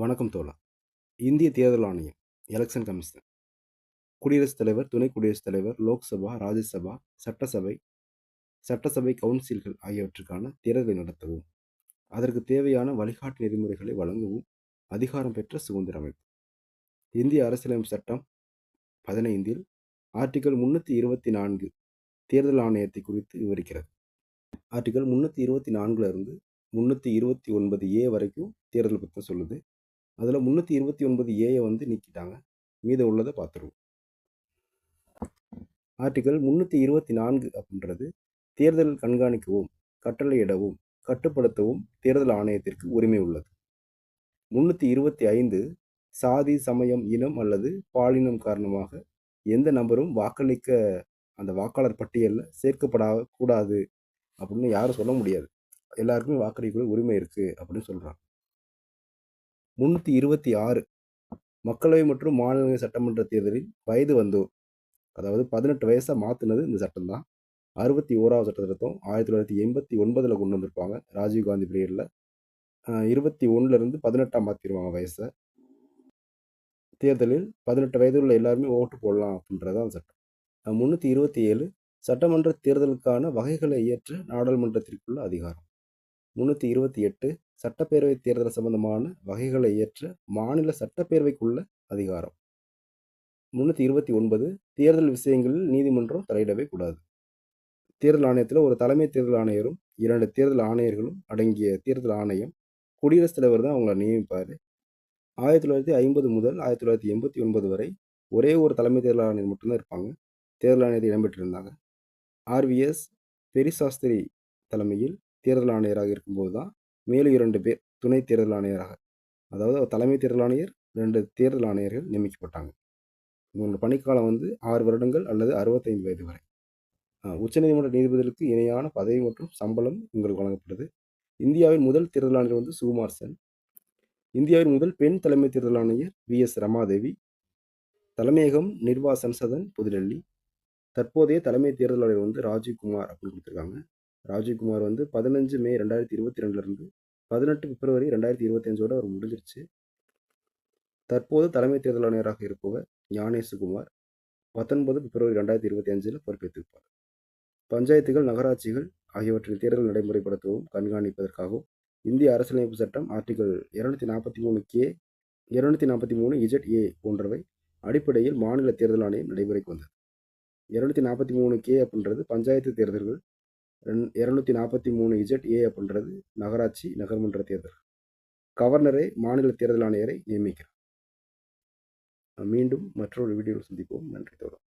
வணக்கம் தோழா. இந்திய தேர்தல் ஆணையம் எலெக்ஷன் கமிஷன் குடியரசுத் தலைவர் துணை குடியரசுத் தலைவர் லோக்சபா ராஜ்யசபா சட்டசபை சட்டசபை கவுன்சில்கள் ஆகியவற்றுக்கான தேர்தலை நடத்தவும் அதற்கு தேவையான வழிகாட்டு நெறிமுறைகளை வழங்கவும் அதிகாரம் பெற்ற சுதந்திர அமைப்பு. இந்திய அரசியலமைப்பு சட்டம் பதினைந்தில் ஆர்டிகல் முன்னூற்றி இருபத்தி நான்கு தேர்தல் ஆணையத்தை குறித்து விவரிக்கிறது. ஆர்டிகல் முன்னூற்றி இருபத்தி நான்குல இருந்து முந்நூற்றி இருபத்தி ஒன்பது ஏ வரைக்கும் தேர்தல் பற்றி சொல்லுது. அதில் முந்நூற்றி இருபத்தி ஒன்பது ஏயை வந்து நீக்கிட்டாங்க. மீத உள்ளதை பார்த்துருவோம் ஆர்டிகல் முந்நூற்றி இருபத்தி நான்கு அப்படின்றது தேர்தல் கண்காணிக்கவும் கட்டளையிடவும் கட்டுப்படுத்தவும் தேர்தல் ஆணையத்திற்கு உரிமை உள்ளது. முந்நூற்றி இருபத்தி ஐந்து சாதி சமயம் இனம் அல்லது பாலினம் காரணமாக எந்த நபரும் வாக்களிக்க அந்த வாக்காளர் பட்டியலில் சேர்க்கப்படா கூடாது அப்படின்னு யாரும் சொல்ல முடியாது. எல்லாருக்குமே வாக்களிக்க உரிமை இருக்குது அப்படின்னு சொல்கிறாங்க முன்னூற்றி இருபத்தி ஆறு மக்களவை மற்றும் மாநில சட்டமன்ற தேர்தலில் வயது வந்தோர் அதாவது பதினெட்டு வயசாக மாற்றினது இந்த சட்டம் தான் அறுபத்தி ஓராவது சட்ட திருத்தம் ஆயிரத்தி தொள்ளாயிரத்தி எண்பத்தி ஒன்பதில் கொண்டு வந்திருப்பாங்க. ராஜீவ்காந்தி பீரியடில் இருபத்தி ஒன்றுலேருந்து பதினெட்டாம் மாற்றிடுவாங்க வயசை. தேர்தலில் பதினெட்டு வயது உள்ள எல்லாருமே ஓட்டு போடலாம் அப்படின்றது தான் சட்டம். முந்நூற்றி இருபத்தி ஏழு சட்டமன்ற தேர்தலுக்கான வகைகளை இயற்ற நாடாளுமன்றத்திற்குள்ள அதிகாரம். முந்நூற்றி இருபத்தி எட்டு சட்டப்பேரவை தேர்தல் சம்பந்தமான வகைகளை ஏற்ற மாநில சட்டப்பேரவைக்குள்ள அதிகாரம். முந்நூற்றி இருபத்தி ஒன்பது தேர்தல் விஷயங்களில் நீதிமன்றம் தலையிடவே கூடாது. தேர்தல் ஆணையத்தில் ஒரு தலைமை தேர்தல் ஆணையரும் இரண்டு தேர்தல் ஆணையர்களும் அடங்கிய தேர்தல் ஆணையம் குடியரசுத் தலைவர் தான் அவங்கள நியமிப்பார். ஆயிரத்தி தொள்ளாயிரத்தி ஐம்பது முதல் ஆயிரத்தி தொள்ளாயிரத்தி எண்பத்தி ஒன்பது வரை ஒரே ஒரு தலைமை தேர்தல் ஆணையர் மட்டும்தான் இருப்பாங்க. தேர்தல் ஆணையத்தில் இடம்பெற்றிருந்தாங்க. ஆர்விஎஸ் பெரிசாஸ்திரி தலைமையில் தேர்தல் ஆணையராக இருக்கும்போது தான் மேலும் இரண்டு பேர் துணை தேர்தல் ஆணையராக அதாவது தலைமை தேர்தல் ஆணையர் ரெண்டு தேர்தல் ஆணையர்கள் நியமிக்கப்பட்டாங்க. இவங்களோட பணிக்காலம் வந்து ஆறு வருடங்கள் அல்லது அறுபத்தைந்து வயது வரை. உச்சநீதிமன்ற நீதிபதிகளுக்கு இணையான பதவி மற்றும் சம்பளம் உங்களுக்கு வழங்கப்பட்டது. இந்தியாவின் முதல் தேர்தல் ஆணையர் வந்து சுகுமார் சென். இந்தியாவின் முதல் பெண் தலைமை தேர்தல் ஆணையர் வி. எஸ். ரமாதேவி. தலைமையகம் நிர்வா சன்சதன் புதுடெல்லி. தற்போதைய தலைமை தேர்தல் ஆணையர் வந்து ராஜீவ்குமார் அப்படின்னு கொடுத்துருக்காங்க. ராஜீவ்குமார் வந்து பதினஞ்சு மே ரெண்டாயிரத்தி இருபத்தி ரெண்டுலேருந்து பதினெட்டு பிப்ரவரி ரெண்டாயிரத்தி இருபத்தஞ்சோடு அவர் முடிஞ்சிருச்சு. தற்போது தலைமை தேர்தல் ஆணையராக இருப்பவர் ஞானேசுகுமார் பத்தொன்பது பிப்ரவரி ரெண்டாயிரத்தி இருபத்தி அஞ்சில் பொறுப்பேற்றிருப்பார். பஞ்சாயத்துகள் நகராட்சிகள் ஆகியவற்றின் தேர்தல் நடைமுறைப்படுத்தவும் கண்காணிப்பதற்காகவும் இந்திய அரசியலமைப்பு சட்டம் ஆர்டிகல் இருநூத்தி நாற்பத்தி மூணு கே இருநூத்தி நாற்பத்தி மூணு இஜட் ஏ போன்றவை அடிப்படையில் மாநில தேர்தல் ஆணையம் நடைமுறைக்கு வந்தது. இருநூத்தி நாற்பத்தி மூணு கே அப்படின்றது பஞ்சாயத்து தேர்தல்கள் ரெண் இரநூத்தி நாற்பத்தி மூணு இஜட் ஏ அப்படின்றது நகராட்சி நகர்மன்ற தேர்தல். கவர்னரை மாநில தேர்தல் ஆணையரை நியமிக்கிறார். மீண்டும் மற்றொரு வீடியோவில் சந்திப்போம். நன்றி தொடரும்